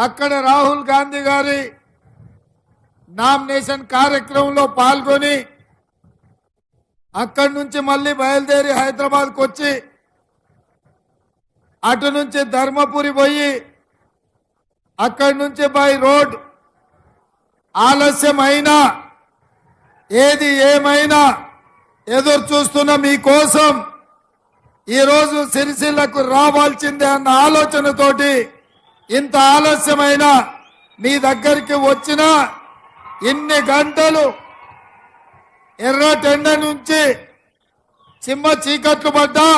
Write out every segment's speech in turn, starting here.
అక్కడ రాహుల్ గాంధీ గారి నామినేషన్ కార్యక్రమంలో పాల్గొని అక్కడి నుంచి మళ్ళీ బయలుదేరి హైదరాబాద్కు వచ్చి అటు నుంచి ధర్మపురి పోయి అక్కడి నుంచి బై రోడ్ ఆలస్యమైనా ఏది ఏమైనా ఎదురు చూస్తున్న మీకోసం ఈరోజు సిరిసిల్లకు రావాల్సిందే అన్న ఆలోచనతోటి ఇంత ఆలస్యమైన మీ దగ్గరికి వచ్చిన ఇన్ని గంటలు ఎర్రటెండ నుంచి చిమ్మ చీకట్లు పడ్డా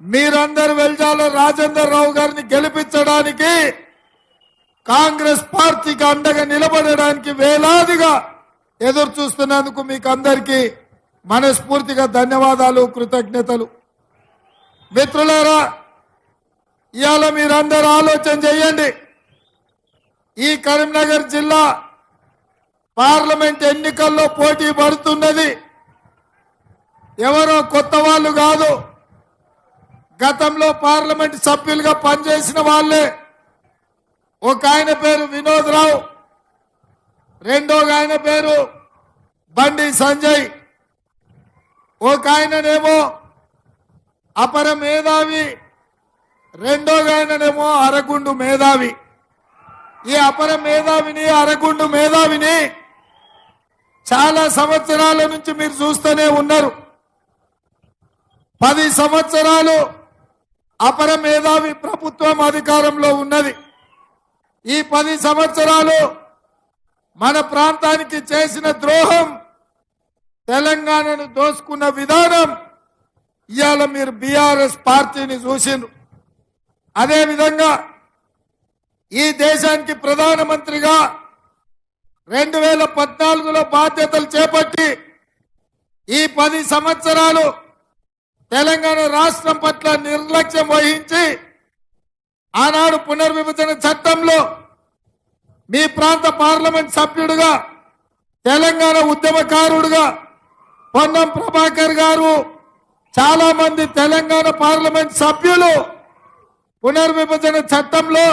మీరందరు వెల్జాల రాజేందర్ రావు గారిని గెలిపించడానికి కాంగ్రెస్ పార్టీకి అండగా నిలబడడానికి వేలాదిగా ఎదురు చూస్తున్నందుకు మీకు అందరికీ మనస్ఫూర్తిగా ధన్యవాదాలు కృతజ్ఞతలు. మిత్రులారా ఇవాళ మీరందరూ ఆలోచన చేయండి. ఈ కరీంనగర్ జిల్లా పార్లమెంట్ ఎన్నికల్లో పోటీ పడుతున్నది. ఎవరో కొత్త వాళ్ళు కాదు. గతంలో పార్లమెంట్ సభ్యులుగా పనిచేసిన వాళ్ళే. ఒక ఆయన పేరు వినోద్ రావు. రెండో ఆయన పేరు బండి సంజయ్. ఒక ఆయననేమో అపర మేధావి రెండోగాయననేమో అరగుండు మేధావి. ఈ అపర మేధావిని అరగుండు మేధావిని చాలా సంవత్సరాల నుంచి మీరు చూస్తూనే ఉన్నారు. పది సంవత్సరాలు అపర మేధావి ప్రభుత్వం అధికారంలో ఉన్నది. ఈ పది సంవత్సరాలు మన ప్రాంతానికి చేసిన ద్రోహం తెలంగాణను దోసుకున్న విధానం ఇవాళ మీరు బీఆర్ఎస్ పార్టీని చూసిండ్రు. అదేవిధంగా ఈ దేశానికి ప్రధానమంత్రిగా రెండు వేల పద్నాలుగులో బాధ్యతలు చేపట్టి ఈ పది సంవత్సరాలు తెలంగాణ రాష్ట్రం పట్ల నిర్లక్ష్యం వహించి ఆనాడు పునర్విభజన చట్టంలో మీ ప్రాంత పార్లమెంట్ సభ్యుడుగా తెలంగాణ ఉద్యమకారుడుగా పొన్నం ప్రభాకర్ గారు చాలా మంది తెలంగాణ పార్లమెంట్ సభ్యులు పునర్విభజన చట్టంలో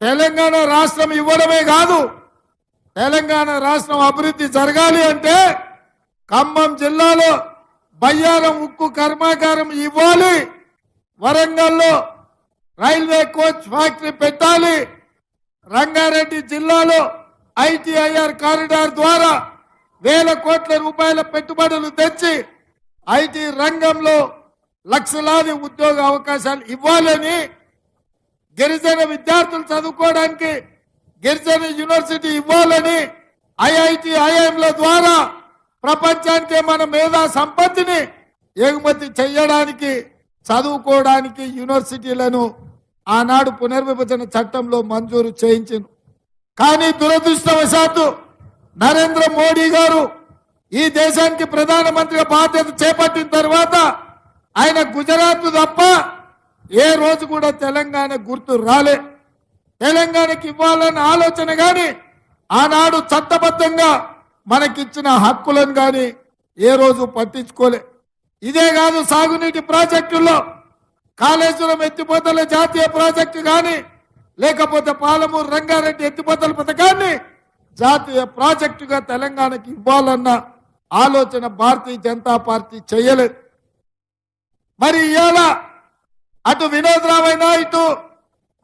తెలంగాణ రాష్ట్రం ఇవ్వడమే కాదు తెలంగాణ రాష్ట్రం అభివృద్ధి జరగాలి అంటే ఖమ్మం జిల్లాలో బయ్యారం ఉక్కు కర్మాగారం ఇవ్వాలి వరంగల్లో రైల్వే కోచ్ ఫ్యాక్టరీ పెట్టాలి రంగారెడ్డి జిల్లాలో ఐటీఐఆర్ కారిడార్ ద్వారా వేల కోట్ల రూపాయల పెట్టుబడులు తెచ్చి ఐటీ రంగంలో లక్షలాది ఉద్యోగ అవకాశాలు ఇవ్వాలని గిరిజన విద్యార్థులు చదువుకోవడానికి గిరిజన యూనివర్సిటీ ఇవ్వాలని ఐఐటి ఐఐఎంల ద్వారా ప్రపంచానికి మన మేధా సంపత్తిని ఎగుమతి చేయడానికి చదువుకోవడానికి యూనివర్సిటీలను ఆనాడు పునర్విభజన చట్టంలో మంజూరు చేయించింది. కానీ దురదృష్టవశాత్తు నరేంద్ర మోడీ గారు ఈ దేశానికి ప్రధానమంత్రిగా బాధ్యత చేపట్టిన తర్వాత ఆయన గుజరాత్ తప్ప ఏ రోజు కూడా తెలంగాణ గుర్తు రాలే. తెలంగాణకి ఇవ్వాలన్న ఆలోచన గాని ఆనాడు చట్టబద్ధంగా మనకిచ్చిన హక్కులను గాని ఏ రోజు పట్టించుకోలే. ఇదే కాదు సాగునీటి ప్రాజెక్టుల్లో కాళేశ్వరం ఎత్తిపోతల జాతీయ ప్రాజెక్టు కానీ లేకపోతే పాలమూరు రంగారెడ్డి ఎత్తిపోతల పథకాన్ని జాతీయ ప్రాజెక్టుగా తెలంగాణకి ఇవ్వాలన్న ఆలోచన భారతీయ జనతా పార్టీ చేయలేదు. మరి ఇవాళ అటు వినోద్ రావు అయినా ఇటు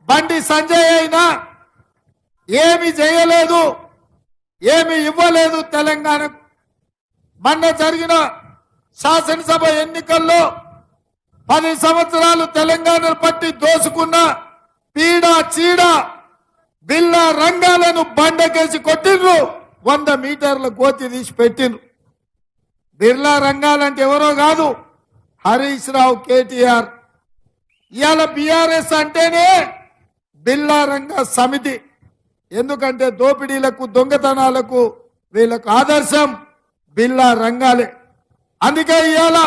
బండి సంజయ్ అయినా ఏమి చేయలేదు ఏమి ఇవ్వలేదు తెలంగాణకు. మొన్న జరిగిన శాసనసభ ఎన్నికల్లో పది సంవత్సరాలు తెలంగాణ పట్టి దోసుకున్న పీడ చీడ బిల్ల రంగాలను బండకేసి కొట్టిండ్రు. వంద మీటర్ల గోతి తీసి పెట్టిండ్రు. బిర్లా రంగాలంటే ఎవరో కాదు. హరీష్ రావు కేటీఆర్. ఇవాళ బీఆర్ఎస్ అంటేనే బిల్లారంగ సమితి. ఎందుకంటే దోపిడీలకు దొంగతనాలకు వీళ్ళకు ఆదర్శం బిల్లా రంగాలే అందుకే ఇవాళ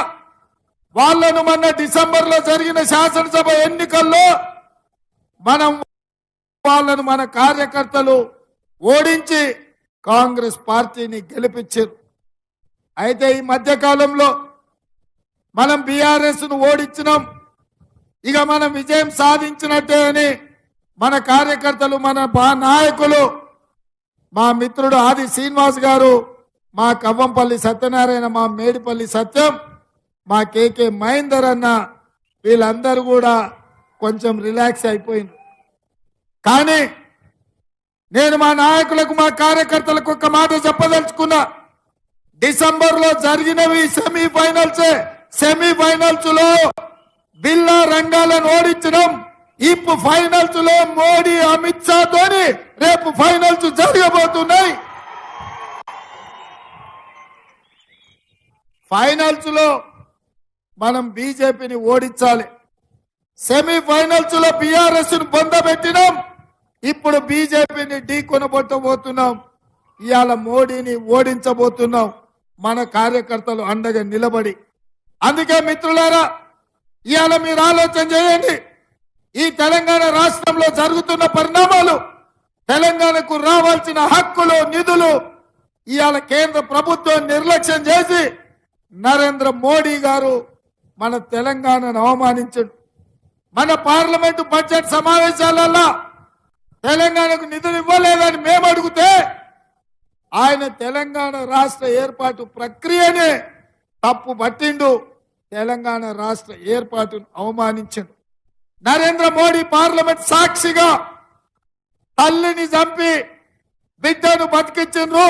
వాళ్ళను మొన్న డిసెంబర్లో జరిగిన శాసనసభ ఎన్నికల్లో మనం వాళ్ళను మన కార్యకర్తలు ఓడించి కాంగ్రెస్ పార్టీని గెలిపించారు. అయితే ఈ మధ్య కాలంలో మనం బీఆర్ఎస్ను ఓడించినాం. ఇక మనం విజయం సాధించినట్టే అని మన కార్యకర్తలు మన నాయకులు మా మిత్రుడు ఆది శ్రీనివాస్ గారు మా కవ్వంపల్లి సత్యనారాయణ మా మేడిపల్లి సత్యం మా కేకే మహేందర్ అన్న వీళ్ళందరూ కూడా కొంచెం రిలాక్స్ అయిపోయింది. కానీ నేను మా నాయకులకు మా కార్యకర్తలకు ఒక మాట చెప్పదలుచుకున్నా. డిసెంబర్లో జరిగినవి సెమీఫైనల్సే. సెమీఫైనల్స్లో బిల్లా రంగాలను ఓడించడం ఇప్పుడు ఫైనల్స్లో మోడీ అమిత్ షా తోని రేపు ఫైనల్స్ జరగబోతున్నాయి. ఫైనల్స్లో మనం బీజేపీని ఓడించాలి. సెమీఫైనల్స్లో బీఆర్ఎస్ను పొందబెట్టినాం ఇప్పుడు బీజేపీని ఢీ కొనబొట్టబోతున్నాం. ఇవాళ మోడీని ఓడించబోతున్నాం. మన కార్యకర్తలు అండగా నిలబడి అందుకే మిత్రులారా ఇవాళ మీరు ఆలోచన చేయండి. ఈ తెలంగాణ రాష్ట్రంలో జరుగుతున్న పరిణామాలు తెలంగాణకు రావాల్సిన హక్కులు నిధులు ఇవాళ కేంద్ర ప్రభుత్వం నిర్లక్ష్యం చేసి నరేంద్ర మోడీ గారు మన తెలంగాణను అవమానించడు మన పార్లమెంటు బడ్జెట్ సమావేశాలలో తెలంగాణకు నిధులు ఇవ్వలేదని మేము అడిగితే ఆయన తెలంగాణ రాష్ట్ర ఏర్పాటు ప్రక్రియనే తప్పు పట్టిండు తెలంగాణ రాష్ట్ర ఏర్పాటును అవమానించను. నరేంద్ర మోడీ పార్లమెంట్ సాక్షిగా తల్లిని చంపి బిడ్డను బతికించిండ్రు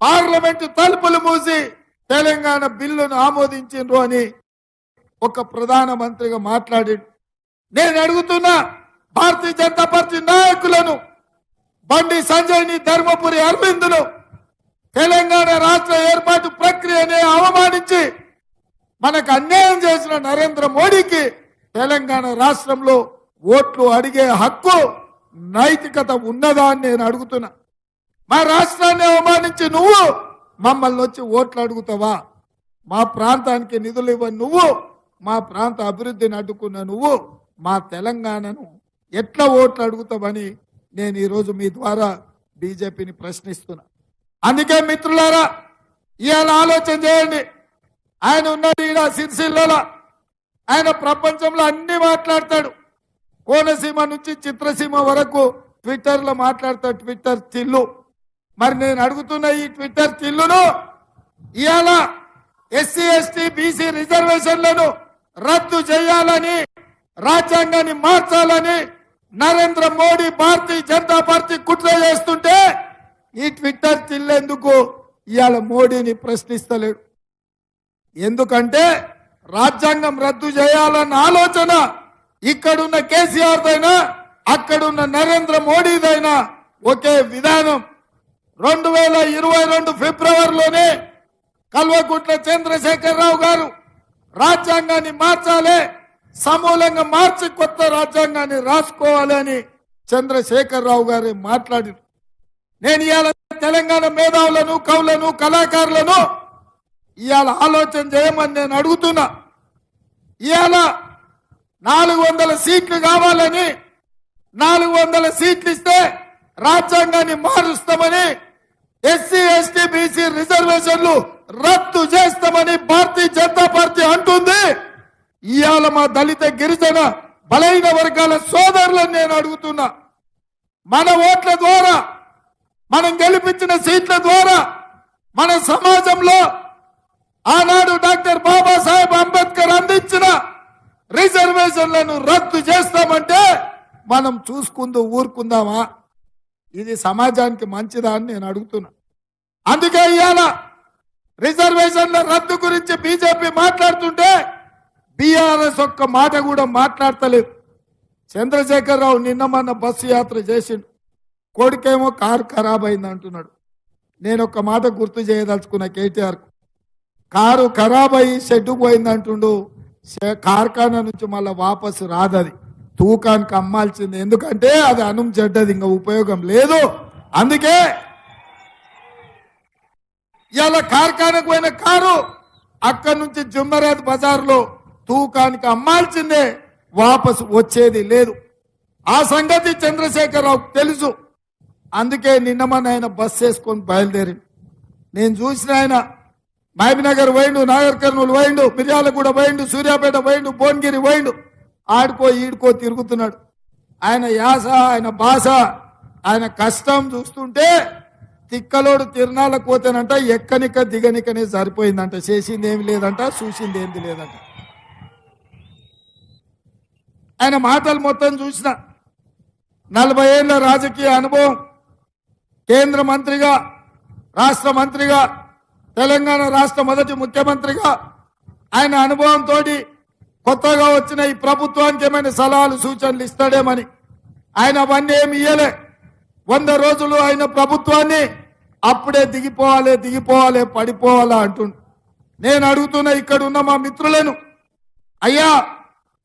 పార్లమెంటు తలుపులు మూసి తెలంగాణ బిల్లును ఆమోదించిండ్రు అని ఒక ప్రధానమంత్రిగా మాట్లాడాడు నేను అడుగుతున్నా భారతీయ జనతా పార్టీ నాయకులను బండి సంజయ్ని ధర్మపురి అరవిందును తెలంగాణ రాష్ట్ర ఏర్పాటు ప్రక్రియని అవమానించి మనకు అన్యాయం చేసిన నరేంద్ర మోడీకి తెలంగాణ రాష్ట్రంలో ఓట్లు అడిగే హక్కు నైతికత ఉన్నదా అని నేను అడుగుతున్నా. మా రాష్ట్రాన్ని అవమానించి నువ్వు మమ్మల్ని వచ్చి ఓట్లు అడుగుతావా? మా ప్రాంతానికి నిధులు ఇవ్వని నువ్వు మా ప్రాంత అభివృద్ధిని అడ్డుకున్న నువ్వు మా తెలంగాణను ఎట్లా ఓట్లు అడుగుతావని నేను ఈరోజు మీ ద్వారా బీజేపీని ప్రశ్నిస్తున్నా. అందుకే మిత్రులారా ఇవాళ ఆలోచన చేయండి. ఆయన ఉన్నాడు ఈడ సిరిసిల్లలో. ఆయన ప్రపంచంలో అన్ని మాట్లాడతాడు. కోనసీమ నుంచి చిత్రసీమ వరకు ట్విట్టర్లో మాట్లాడతాడు ట్విట్టర్ చిల్లు. మరి నేను అడుగుతున్న ఈ ట్విట్టర్ చిల్లును ఇవాళ ఎస్సీ ఎస్టీ బీసీ రిజర్వేషన్లను రద్దు చేయాలని రాజ్యాంగాన్ని మార్చాలని నరేంద్ర మోడీ భారతీయ జనతా పార్టీ కుట్ర చేస్తుంటే ఈ ట్విట్టర్ చిల్లెందుకు ఇవాళ మోడీని ప్రశ్నిస్తలేడు. ఎందుకంటే రాజ్యాంగం రద్దు చేయాలన్న ఆలోచన ఇక్కడున్న కేసీఆర్ దైనా అక్కడున్న నరేంద్ర మోడీదైనా ఒకే విధానం. రెండు వేల ఇరవై రెండు ఫిబ్రవరిలోనే కల్వకుంట్ల చంద్రశేఖరరావు గారు రాజ్యాంగాన్ని మార్చాలి సమూలంగా మార్చి కొత్త రాజ్యాంగాన్ని రాసుకోవాలని చంద్రశేఖరరావు గారు మాట్లాడారు. నేను ఇవాళ తెలంగాణ మేధావులను కవులను కళాకారులను ఇవాళ ఆలోచన చేయమని నేను అడుగుతున్నా. ఇవాళ నాలుగు వందల సీట్లు కావాలని నాలుగు వందల సీట్లు ఇస్తే రాజ్యాంగాన్ని మారుస్తామని ఎస్సీ ఎస్టీ బీసీ రిజర్వేషన్లు రద్దు చేస్తామని భారతీయ జనతా పార్టీ అంటుంది. ఇవాళ మా దళిత గిరిజన బలైన వర్గాల సోదరులను నేను అడుగుతున్నా. మన ఓట్ల ద్వారా మనం గెలిపించిన సీట్ల ద్వారా మన సమాజంలో ఆనాడు డాక్టర్ బాబాసాహెబ్ అంబేద్కర్ అందించిన రిజర్వేషన్లను రద్దు చేస్తామంటే మనం చూసుకుంటూ ఊరుకుందామా? ఇది సమాజానికి మంచిదా అని నేను అడుగుతున్నా. అందుకే ఇవాళ రిజర్వేషన్ల రద్దు గురించి బీజేపీ మాట్లాడుతుంటే బీఆర్ఎస్ ఒక్క మాట కూడా మాట్లాడతలేదు. చంద్రశేఖరరావు నిన్న మొన్న బస్సు యాత్ర చేసిండు. కొడుకేమో కారు ఖరాబ్ అయింది అంటున్నాడు నేను ఒక మాట గుర్తు చేయదలుచుకున్న కేటీఆర్ కారు ఖరాబ్ అయ్యి షెడ్డు పోయిందంటుండు షె- కార్ఖానా నుంచి మళ్ళీ వాపసు రాదది. తూకానికి అమ్మాల్సింది. ఎందుకంటే అది అనం చెడ్డది ఇంకా ఉపయోగం లేదు. అందుకే ఇలా కార్ఖానకు పోయిన కారు అక్కడి నుంచి జుమ్మరాజ్ బజార్లో తూకానికి అమ్మాల్సిందే. వాపసు వచ్చేది లేదు. ఆ సంగతి చంద్రశేఖరరావు తెలుసు. అందుకే నిన్న మన ఆయన బస్ వేసుకొని బయలుదేరి నేను చూసిన ఆయన మహబీనగర్ పోయిండు నాగర్ కర్నూలు పోయిండు మిర్యాలగూడ పోయిండు సూర్యాపేట పోయిండు భువనగిరి పోయిండు. ఆడుకో ఈడుకో తిరుగుతున్నాడు. ఆయన యాస ఆయన భాష ఆయన కష్టం చూస్తుంటే తిక్కలోడు తిరణాలకు పోతేనంట ఎక్కనిక దిగనికనే సరిపోయిందంట. చేసింది ఏమి లేదంట చూసింది ఏంది లేదంట. ఆయన మాటలు మొత్తం చూసిన. నలభై ఏళ్ళ రాజకీయ అనుభవం. కేంద్ర మంత్రిగా రాష్ట్ర మంత్రిగా తెలంగాణ రాష్ట్ర మొదటి ముఖ్యమంత్రిగా ఆయన అనుభవంతో కొత్తగా వచ్చిన ఈ ప్రభుత్వానికి ఏమైనా సలహాలు సూచనలు ఇస్తాడేమని. ఆయన అవన్నీ ఏమి ఇయ్యలే. వంద రోజులు ఆయన ప్రభుత్వాన్ని అప్పుడే దిగిపోవాలి దిగిపోవాలి పడిపోవాలా అంటుండు. నేను అడుగుతున్న ఇక్కడ ఉన్న మా మిత్రులను అయ్యా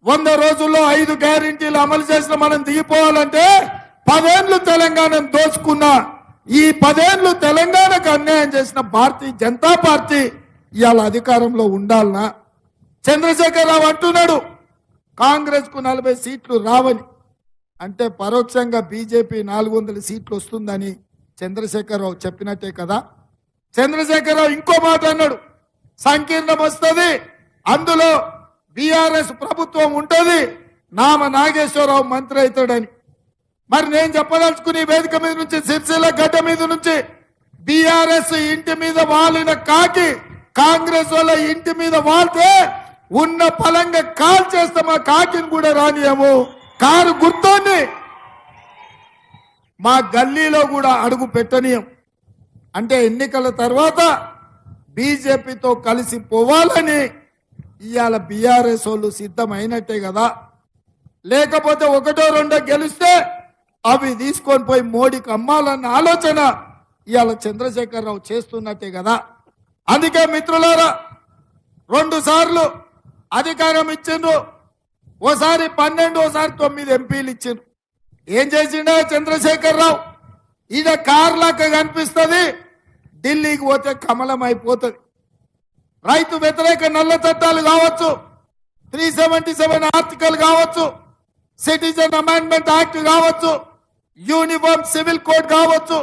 వంద రోజుల్లో ఐదు గ్యారెంటీలు అమలు చేసిన మనం దిగిపోవాలంటే పదేళ్ళు తెలంగాణను దోచుకున్నా ఈ పదేళ్ళు తెలంగాణకు అన్యాయం చేసిన భారతీయ జనతా పార్టీ ఇవాళ అధికారంలో ఉండాలనా? చంద్రశేఖరరావు అంటున్నాడు కాంగ్రెస్కు నలభై సీట్లు రావని. అంటే పరోక్షంగా బీజేపీ నాలుగు వందల సీట్లు వస్తుందని చంద్రశేఖరరావు చెప్పినట్టే కదా? చంద్రశేఖరరావు ఇంకో మాట అన్నాడు సంకీర్ణం వస్తుంది అందులో బీఆర్ఎస్ ప్రభుత్వం ఉంటుంది నామ నాగేశ్వరరావు మంత్రి అవుతాడని. మరి నేను చెప్పదలుచుకుని వేదిక మీద నుంచి సిరిసిల్ల గడ్డ మీద నుంచి బీఆర్ఎస్ ఇంటి మీద వాలిన కాకి కాంగ్రెస్ వాళ్ళ ఇంటి మీద వాళ్తే ఉన్న పలంగా కాల్ చేస్తే మా కాకిని కూడా రానియము. కారు గుర్తోని మా గల్లీలో కూడా అడుగు పెట్టనీయం. అంటే ఎన్నికల తర్వాత బీజేపీతో కలిసి పోవాలని ఇవాళ బీఆర్ఎస్ వాళ్ళు సిద్ధమైనట్టే కదా. లేకపోతే ఒకటో రెండో గెలిస్తే అవి తీసుకొని పోయి మోడీకి అమ్మాలన్న ఆలోచన ఇవాళ చంద్రశేఖరరావు చేస్తున్నట్టే కదా. అందుకే మిత్రులారా రెండు సార్లు అధికారం ఇచ్చిండ్రు. ఓసారి పన్నెండు ఓసారి తొమ్మిది ఎంపీలు ఇచ్చిండ్రు. ఏం చేసిండే చంద్రశేఖరరావు? ఈయన కార్ కనిపిస్తుంది ఢిల్లీకి పోతే కమలం అయిపోతుంది రైతు వ్యతిరేక నల్ల చట్టాలు కావచ్చు త్రీ సెవెంటీ సెవెన్ ఆర్టికల్ కావచ్చు సిటిజన్ అమెండ్మెంట్ యాక్ట్ కావచ్చు యూనిఫామ్ సివిల్ కోడ్ కావచ్చు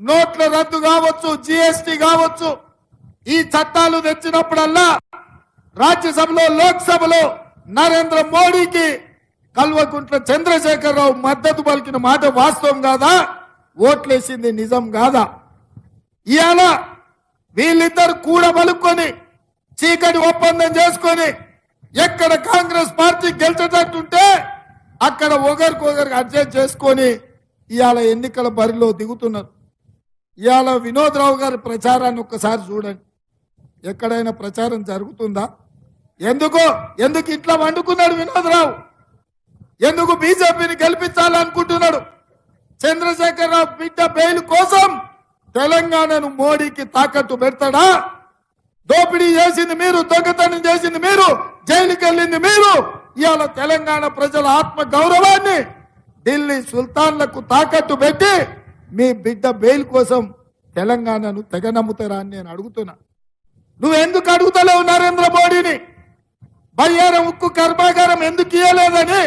నోట్ల రద్దు కావచ్చు జిఎస్టి కావచ్చు ఈ చట్టాలు తెచ్చినప్పుడల్లా రాజ్యసభలో లోక్సభలో నరేంద్ర మోడీకి కల్వకుంట్ల చంద్రశేఖరరావు మద్దతు పలికిన మాట వాస్తవం కాదా? ఓట్లేసింది నిజం కాదా? ఇవాళ వీళ్ళిద్దరు కూడా పలుకొని చీకటి ఒప్పందం చేసుకొని ఎక్కడ కాంగ్రెస్ పార్టీ గెలిచేటట్టుంటే అక్కడ ఒకరికొకరికి అడ్జస్ట్ చేసుకొని ఇవాళ ఎన్నికల బరిలో దిగుతున్నారు. ఇవాళ వినోద్రావు గారి ప్రచారాన్ని ఒక్కసారి చూడండి. ఎక్కడైనా ప్రచారం జరుగుతుందా? ఎందుకు ఎందుకు ఇట్లా వండుకున్నాడు వినోద్రావు? ఎందుకు బీజేపీని గెలిపించాలనుకుంటున్నాడు? చంద్రశేఖరరావు బిడ్డ బెయిల్ కోసం తెలంగాణను మోడీకి తాకట్టు పెడతాడా? దోపిడీ చేసింది మీరు దొంగతనం చేసింది మీరు జైలుకెళ్ళింది మీరు. ఇవాళ తెలంగాణ ప్రజల ఆత్మ గౌరవాన్ని ఢిల్లీ సుల్తాన్లకు తాకట్టు పెట్టి మీ బిడ్డ బెయిల్ కోసం తెలంగాణను తెగ నమ్ముతారా అని నేను అడుగుతున్నా. నువ్వెందుకు అడుగుతలేవు నరేంద్ర మోడీని? బయ్యారం ఉక్కు కర్మాగారం ఎందుకు ఇయ్యలేదని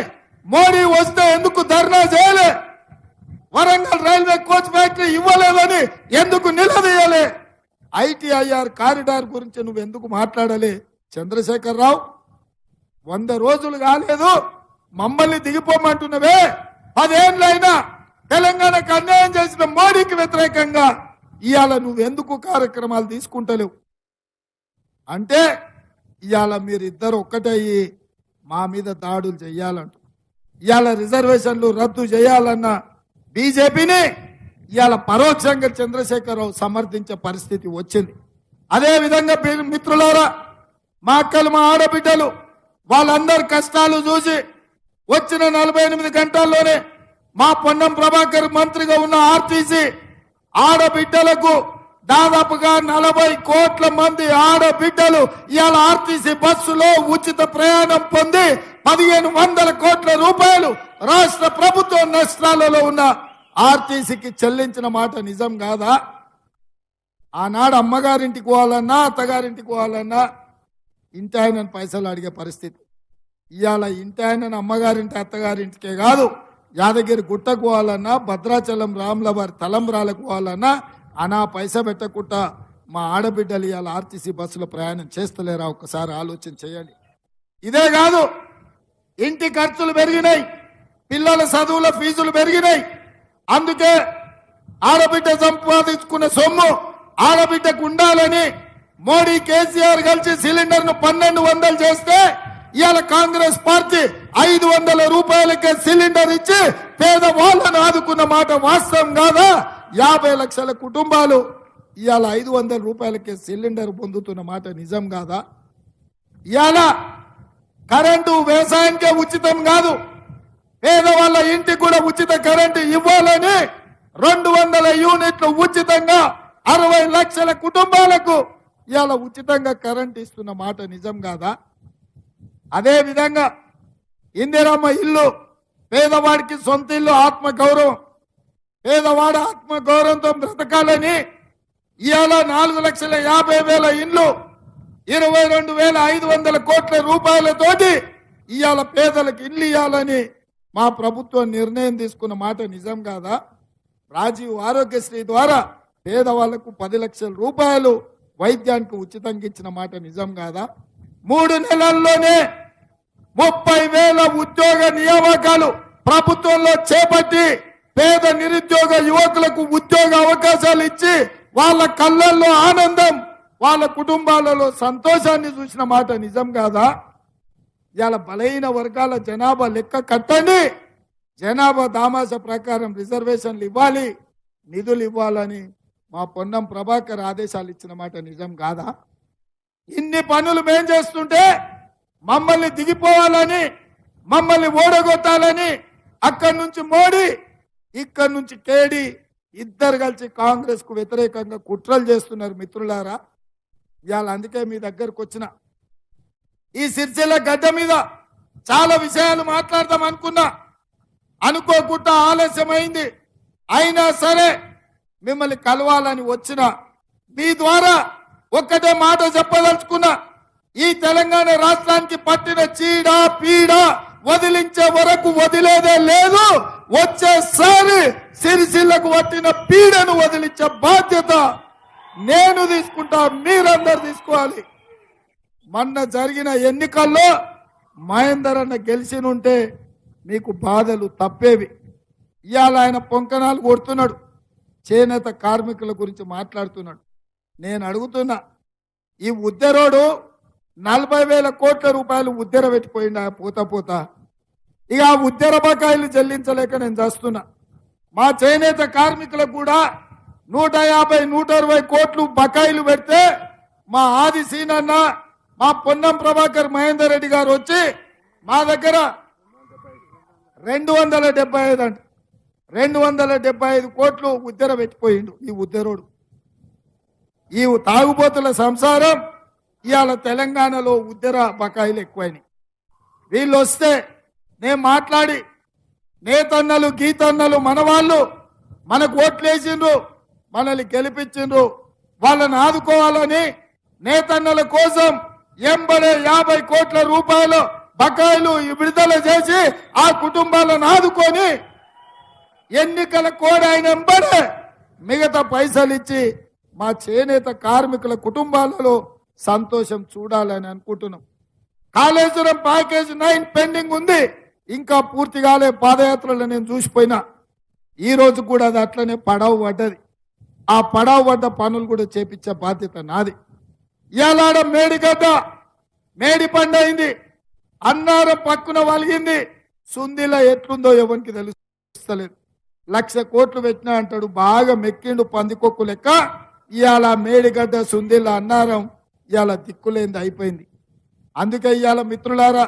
మోడీ వస్తే ఎందుకు ధర్నా చేయలే? వరంగల్ రైల్వే కోచ్ ఫ్యాక్టరీ ఇవ్వలేదని ఎందుకు నిలదీయలే? ఐటీఐఆర్ కారిడార్ గురించి నువ్వు ఎందుకు మాట్లాడాలి చంద్రశేఖర్ రావు? వంద రోజులు కాలేదు మమ్మల్ని దిగిపోమంటున్నవే. పదేళ్ళైనా తెలంగాణకు అన్యాయం చేసిన మోడీకి వ్యతిరేకంగా ఇవాళ నువ్వెందుకు కార్యక్రమాలు తీసుకుంటలేవు? అంటే ఇవాళ మీరిద్దరు ఒక్కటయ్యి మా మీద దాడులు చెయ్యాలంట ఇవాళ రిజర్వేషన్లు రద్దు చేయాలన్న బీజేపీని ఇవాళ పరోక్షంగా చంద్రశేఖరరావు సమర్థించే పరిస్థితి వచ్చింది. అదే విధంగా మిత్రులారా మా అక్కలు మా ఆడబిడ్డలు వాళ్ళందరి కష్టాలు చూసి వచ్చిన నలభై ఎనిమిది గంటల్లోనే మా పొన్నం ప్రభాకర్ మంత్రిగా ఉన్న ఆర్టీసీ ఆడబిడ్డలకు దాదాపుగా నలభై కోట్ల మంది ఆడబిడ్డలు ఇవాళ ఆర్టీసీ బస్సులో ఉచిత ప్రయాణం పొంది పదిహేను వందల కోట్ల రూపాయలు రాష్ట్ర ప్రభుత్వం నష్టాలలో ఉన్న ఆర్టీసీకి చెల్లించిన మాట నిజం కాదా? ఆనాడు అమ్మగారింటికి పోవాలన్నా అత్తగారింటికి పోవాలన్నా ఇంటి ఆయనను పైసలు అడిగే పరిస్థితి. ఇవాళ ఇంటి ఆయనను అమ్మగారింటి అత్తగారింటికే కాదు యాదగిరి గుట్టకు పోవాలన్నా భద్రాచలం రాములవారి తలంబ్రాలకు పోవాలన్నా అనా పైస పెట్టకుండా మా ఆడబిడ్డలు ఇవాళ ఆర్టీసీ బస్సులో ప్రయాణం చేస్తలేరా? ఒక్కసారి ఆలోచన చేయండి. ఇదే కాదు ఇంటి ఖర్చులు పెరిగినాయి పిల్లల చదువుల ఫీజులు పెరిగినాయి. అందుకే ఆడబిడ్డ సంపాదించుకున్న సొమ్ము ఆడబిడ్డకు ఉండాలని మోడీ కేసీఆర్ కలిసి సిలిండర్ను పన్నెండు వందలు చేస్తే ఇవాళ కాంగ్రెస్ పార్టీ ఐదు వందల రూపాయలకే సిలిండర్ ఇచ్చి పేదవాళ్ళను ఆదుకున్న మాట వాస్తవం కాదా? యాభై లక్షల కుటుంబాలు ఇవాళ ఐదు వందల రూపాయలకే సిలిండర్ పొందుతున్న మాట నిజం కాదా? ఇవాళ కరెంటు వ్యవసాయానికే ఉచితం కాదు. పేదవాళ్ళ ఇంటికి కూడా ఉచిత కరెంటు ఇవ్వాలని రెండు వందల యూనిట్లు ఉచితంగా అరవై లక్షల కుటుంబాలకు ఇవాళ ఉచితంగా కరెంట్ ఇస్తున్న మాట నిజం కాదా? అదే విధంగా ఇందిరమ్మ ఇల్లు పేదవాడికి సొంత ఇల్లు ఆత్మ గౌరవం పేదవాడు ఆత్మ గౌరవంతో బ్రతకాలని ఇవాళ నాలుగు లక్షల యాభై వేల ఇండ్లు ఇరవై రెండు వేల ఐదు వందల కోట్ల రూపాయలతోటి ఇవాళ పేదలకు ఇల్లు ఇవ్వాలని మా ప్రభుత్వం నిర్ణయం తీసుకున్న మాట నిజం కాదా? రాజీవ్ ఆరోగ్యశ్రీ ద్వారా పేదవాళ్ళకు పది లక్షల రూపాయలు వైద్యానికి ఉచితంగా ఇచ్చిన మాట నిజం కాదా? మూడు నెలల్లోనే ముప్పై వేల ఉద్యోగ నియామకాలు ప్రభుత్వంలో చేపట్టి పేద నిరుద్యోగ యువకులకు ఉద్యోగ అవకాశాలు ఇచ్చి వాళ్ళ కళ్ళల్లో ఆనందం వాళ్ళ కుటుంబాలలో సంతోషాన్ని చూసిన మాట నిజం కాదా? ఇవాళ బలహీన వర్గాల జనాభా లెక్క కట్టండి. జనాభా దామాస ప్రకారం రిజర్వేషన్లు ఇవ్వాలి నిధులు ఇవ్వాలని మా పొన్నం ప్రభాకర్ ఆదేశాలు ఇచ్చిన మాట నిజం కాదా? ఇన్ని పనులు మేం చేస్తుంటే మమ్మల్ని దిగిపోవాలని మమ్మల్ని ఓడగొట్టాలని అక్కడి నుంచి మోడీ ఇక్కడి నుంచి కేడి ఇద్దరు కలిసి కాంగ్రెస్కు వ్యతిరేకంగా కుట్రలు చేస్తున్నారు మిత్రులారా. ఇవాళ అందుకే మీ దగ్గరకు వచ్చిన ఈ సిరిసిల్ల గడ్డ మీద చాలా విషయాలు మాట్లాడదాం అనుకున్నా. అనుకోకుండా ఆలస్యమైంది. అయినా సరే మిమ్మల్ని కలవాలని వచ్చిన మీ ద్వారా ఒక్కటే మాట చెప్పదలుచుకున్నా ఈ తెలంగాణ రాష్ట్రానికి పట్టిన చీడ పీడ వదిలించే వరకు వదిలేదే లేదు. వచ్చేసారి సిరిసిల్లకు పట్టిన పీడను వదిలించే బాధ్యత నేను తీసుకుంటా మీరందరు తీసుకోవాలి. మొన్న జరిగిన ఎన్నికల్లో మహేందర్ అన్న గెలిచినుంటే మీకు బాధలు తప్పేవి. ఇవాళ ఆయన పొంకణాలు కొడుతున్నాడు. చేనేత కార్మికుల గురించి మాట్లాడుతున్నాడు. నేను అడుగుతున్నా ఈ ఉద్దెరోడు నలభై వేల కోట్ల రూపాయలు ఉద్దెర పెట్టిపోయింది ఆ పూత పూత. ఇక ఆ ఉద్దెర బకాయిలు చెల్లించలేక నేను చేస్తున్నా. మా చేనేత కార్మికులకు కూడా నూట యాభై నూట అరవై కోట్లు బకాయిలు పెడితే మా ఆది సీనన్న మా పొన్నం ప్రభాకర్ మహేందర్ రెడ్డి గారు వచ్చి మా దగ్గర రెండు వందల డెబ్బై ఐదు అంట. రెండు వందల డెబ్బై ఐదు కోట్లు ఉద్దెర పెట్టిపోయిండు ఈ ఉద్దెరోడు. ఈ తాగుబోతుల సంసారం ఇవాళ తెలంగాణలో ఉద్దర బకాయిలు ఎక్కువైనాయి. వీళ్ళు వస్తే నేను మాట్లాడి నేతన్నలు గీతన్నలు మన వాళ్ళు మనకు ఓట్లేసిండ్రు మనల్ని గెలిపించిండ్రు వాళ్ళని ఆదుకోవాలని నేతన్నల కోసం ఎంబడే యాభై కోట్ల రూపాయలు బకాయిలు విడుదల చేసి ఆ కుటుంబాలను ఆదుకొని ఎన్నికల కోడ్ ఆయన ఎంబడే మిగతా పైసలు ఇచ్చి మా చేనేత కార్మికుల కుటుంబాలలో సంతోషం చూడాలని అనుకుంటున్నాం. కాళేశ్వరం ప్యాకేజ్ నైన్ పెండింగ్ ఉంది. ఇంకా పూర్తి కాలే పాదయాత్రలు నేను చూసిపోయినా. ఈ రోజు కూడా అది అట్లనే పడవ పడ్డది. ఆ పడవ పడ్డ పనులు కూడా చేపించే బాధ్యత నాది. ఇలాడ మేడిగడ్డ మేడి పండు అన్నారం పక్కున వలిగింది. సుందిలా ఎట్లుందో ఎవరికి తెలుస్తలేదు. లక్ష కోట్లు పెట్టినా అంటాడు బాగా మెక్కిండు పందికొక్కు లెక్క. ఇవాళ మేడిగడ్డ సుందిల అన్నారం ఇవాళ దిక్కులేంది అయిపోయింది. అందుకే ఇవాళ మిత్రులారా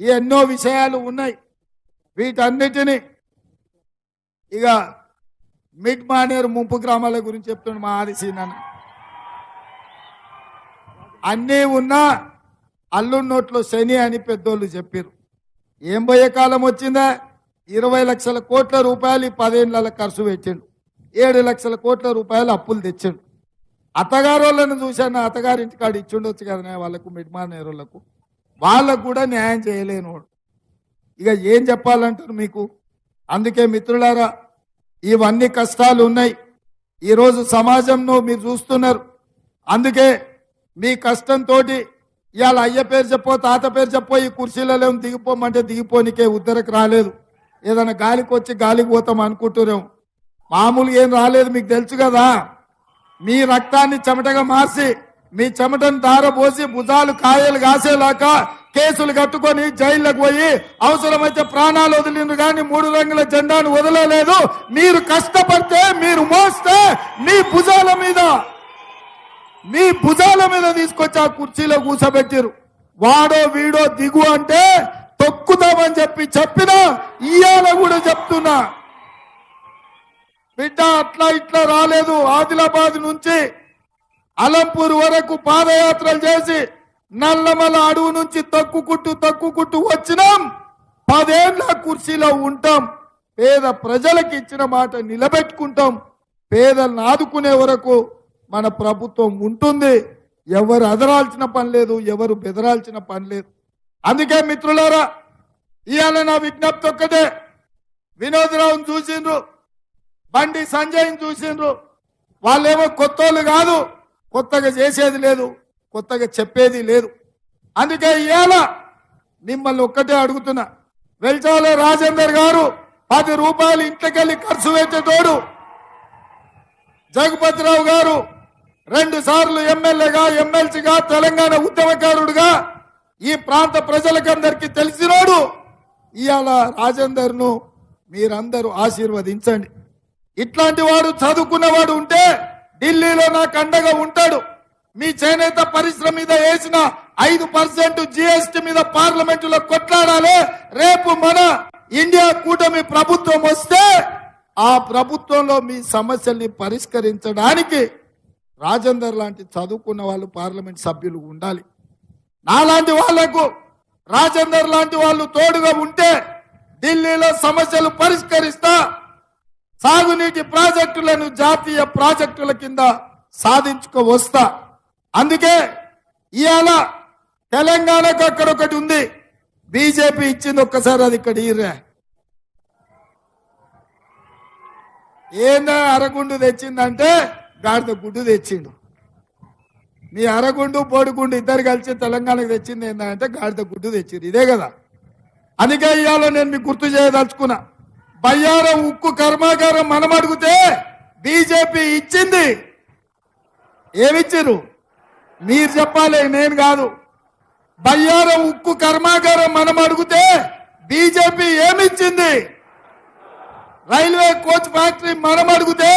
ఎన్నో విషయాలు ఉన్నాయి. వీటన్నిటినీ ఇక మిడ్ మానేరు ముంపు గ్రామాల గురించి చెప్తున్నాడు మా ఆదిశీనన్న అన్నీ ఉన్నా అల్లున్నోట్లో శని అని పెద్దోళ్ళు చెప్పారు ఏం పోయే కాలం వచ్చిందా? ఇరవై లక్షల కోట్ల రూపాయలు ఈ పదేళ్ళ ఖర్చు పెట్టిండు. ఏడు లక్షల కోట్ల రూపాయలు అప్పులు తెచ్చిండు. అత్తగారు వాళ్ళని చూశాను అత్తగారింటి కాడ ఇచ్చిండొచ్చు కదా వాళ్ళకు మిడ్మానేరులకు వాళ్ళకు కూడా న్యాయం చేయలేనోడు. ఇక ఏం చెప్పాలంటారు మీకు? అందుకే మిత్రులారా ఇవన్నీ కష్టాలు ఉన్నాయి. ఈరోజు సమాజంలో మీరు చూస్తున్నారు. అందుకే మీ కష్టంతో ఇవాళ అయ్య పేరు చెప్పో తాత పేరు చెప్పో ఈ కుర్చీలలో దిగిపోమంటే దిగిపోనికే ఉద్దరకు రాలేదు. ఏదైనా గాలికి వచ్చి గాలికి పోతాం అనుకుంటున్నాం. మామూలుగా ఏం రాలేదు మీకు తెలుసు కదా. మీ రక్తాన్ని చెమటగా మార్చి మీ చెమటను దారపోసి భుజాలు కాయలు కాసేలాక కేసులు కట్టుకొని జైల్లోకి పోయి అవసరమైతే ప్రాణాలు వదిలిండ్రు కానీ మూడు రంగుల జెండాను వదలలేదు. మీరు కష్టపడితే మీరు మోస్తే మీ భుజాల మీద మీ భుజాల మీద తీసుకొచ్చి ఆ కుర్చీలో కూర్చోబెట్టారు వాడో వీడో దిగు అంటే తొక్కుతామని చెప్పి చెప్పినా ఇయాల కూడా చెప్తున్నా. బిడ్డ అట్లా ఇట్లా రాలేదు. ఆదిలాబాద్ నుంచి అలంపూర్ వరకు పాదయాత్రలు చేసి నల్లమల అడవు నుంచి తక్కుకుంటూ తక్కుకుంటూ వచ్చినాం. పదేళ్ళ కుర్చీలో ఉంటాం. పేద ప్రజలకు ఇచ్చిన మాట నిలబెట్టుకుంటాం. పేదలను ఆదుకునే వరకు మన ప్రభుత్వం ఉంటుంది. ఎవరు అదరాల్సిన పని లేదు ఎవరు బెదరాల్సిన పని లేదు. అందుకే మిత్రులారా ఇవాళ నా విజ్ఞప్తి ఒక్కటే. వినోదరావును చూసిండ్రు. బండి సంజయ్ని చూసిండ్రు. వాళ్ళేమో కొత్తోళ్ళు కాదు కొత్తగా చేసేది లేదు కొత్తగా చెప్పేది లేదు. అందుకే ఇవాళ మిమ్మల్ని ఒక్కటే అడుగుతున్నా. వెల్చాల రాజేందర్ గారు పది రూపాయలు ఇంట్లోకెళ్ళి ఖర్చు పెట్టేటోడు జగపతిరావు గారు రెండు సార్లు ఎమ్మెల్యేగా ఎమ్మెల్సీగా తెలంగాణ ఉద్యమకారుడుగా ఈ ప్రాంత ప్రజలకందరికీ తెలిసినోడు ఇవాళ రాజేందర్ను మీరందరూ ఆశీర్వదించండి. ఇట్లాంటి వాడు చదువుకున్నవాడు ఉంటే ఢిల్లీలో నాకు అండగా ఉంటాడు. మీ చేనేత పరిశ్రమ మీద వేసిన ఐదు పర్సెంట్ జిఎస్టి మీద పార్లమెంట్లో కొట్లాడాలి రేపు మన ఇండియా కూటమి ప్రభుత్వం వస్తే ఆ ప్రభుత్వంలో మీ సమస్యల్ని పరిష్కరించడానికి రాజేందర్ లాంటి చదువుకున్న వాళ్ళు పార్లమెంట్ సభ్యులు ఉండాలి. నాలాంటి వాళ్ళకు రాజేందర్ లాంటి వాళ్ళు తోడుగా ఉంటే ఢిల్లీలో సమస్యలు పరిష్కరిస్తా సాగునీటి ప్రాజెక్టులను జాతీయ ప్రాజెక్టుల కింద సాధించుకు వస్తా. అందుకే ఇవాళ తెలంగాణకు అక్కడ ఒకటి ఉంది. బీజేపీ ఇచ్చింది ఒక్కసారి అది ఇక్కడ ఈరే ఏందా అరగుండు తెచ్చిందంటే గాడిద గుడ్డు తెచ్చిండు. మీ అరగుండు పోడుగుండు ఇద్దరు కలిసి తెలంగాణకు తెచ్చింది ఏంటంటే గాడిద గుడ్డు తెచ్చింది ఇదే కదా. అందుకే ఇవాళ నేను మీకు గుర్తు చేయదలుచుకున్నా. బయ్యారం ఉక్కు కర్మాగారం మనం అడిగితే బీజేపీ ఇచ్చింది. ఏమిచ్చారు మీరు చెప్పాలి నేను కాదు. బయ్యారం ఉక్కు కర్మాగారం మనం అడిగితే బీజేపీ ఏమిచ్చింది? రైల్వే కోచ్ ఫ్యాక్టరీ మనం అడిగితే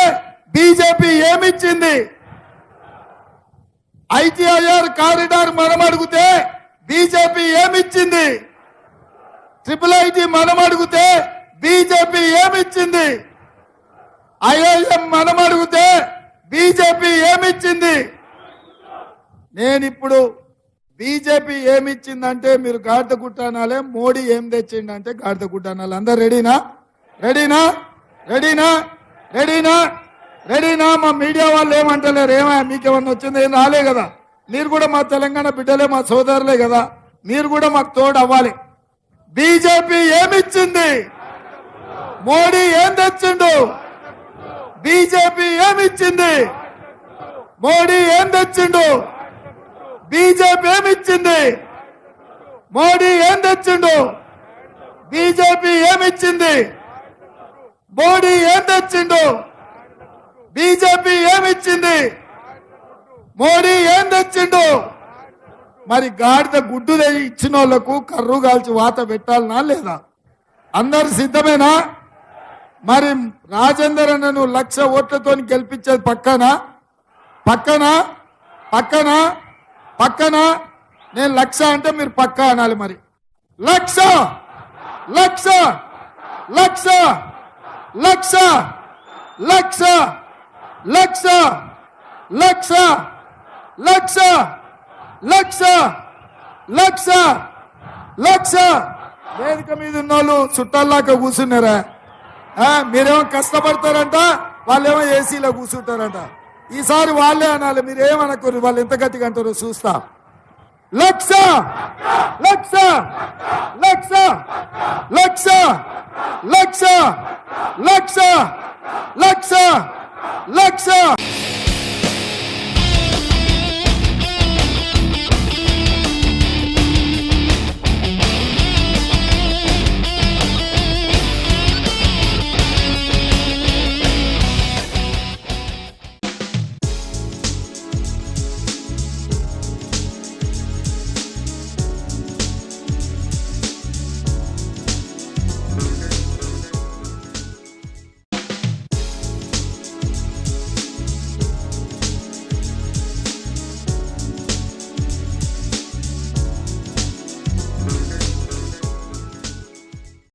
బీజేపీ ఏమిచ్చింది? ఐటీఐఆర్ కారిడార్ మనం అడిగితే బీజేపీ ఏమిచ్చింది? ట్రిపుల్ ఐటీ మనం అడిగితే బీజేపీ ఏమిచ్చింది? ఐఐఎం మనం అడిగితే బీజేపీ ఏమిచ్చింది? నేను ఇప్పుడు బీజేపీ ఏమిచ్చిందంటే మీరు గాడిద గుట్టానాలే మోడీ ఏం తెచ్చిండంటే గాడిద గుట్ట అందరు రెడీనా? రెడీనా? రెడీనా? రెడీనా? రెడీనా? మా మీడియా వాళ్ళు ఏమంటలేరు. ఏమా మీకేమన్నా వచ్చింది? ఏం రాలే కదా. మీరు కూడా మా తెలంగాణ బిడ్డలే మా సోదరులే కదా. మీరు కూడా మాకు తోడు అవ్వాలి బీజేపీ ఏమిచ్చింది? మోడీ ఏం తెచ్చిండు? బీజేపీ ఏమిచ్చింది? మోడీ ఏం తెచ్చిండు? బీజేపీ ఏమిచ్చింది? మోడీ ఏం తెచ్చిండు? బీజేపీ ఏమిచ్చింది? మోడీ ఏం తెచ్చిండు? బీజేపీ ఏమిచ్చింది? మోడీ ఏం తెచ్చిండు? మరి గాడిద గుడ్డు ఇచ్చిన వాళ్ళకు కర్రు కాల్చి వాత పెట్టాలనా లేదా? అందరు సిద్ధమేనా? మరి రాజేందర్ అన్నను లక్ష ఓట్లతో గెలిపించేది పక్కన పక్కన పక్కన పక్కన నేను లక్ష అంటే మీరు పక్క అనాలి మరి లక్ష లక్ష లక్ష లక్ష లక్ష లక్ష లక్ష లక్ష లక్ష లక్ష లక్ష వేదిక మీద ఉన్నోళ్ళు చుట్టాల్లాక కూర్చున్నారా మీరేమో కష్టపడతారంట వాళ్ళేమో ఏసీలో కూర్చుంటారంట. ఈసారి వాళ్ళే అనాలి మీరేమనకూరు వాళ్ళు ఎంత గట్టిగా అంటారో చూస్తా. లక్ష! లక్ష! లక్ష! లక్ష! లక్ష! లక్ష! లక్ష! లక్ష!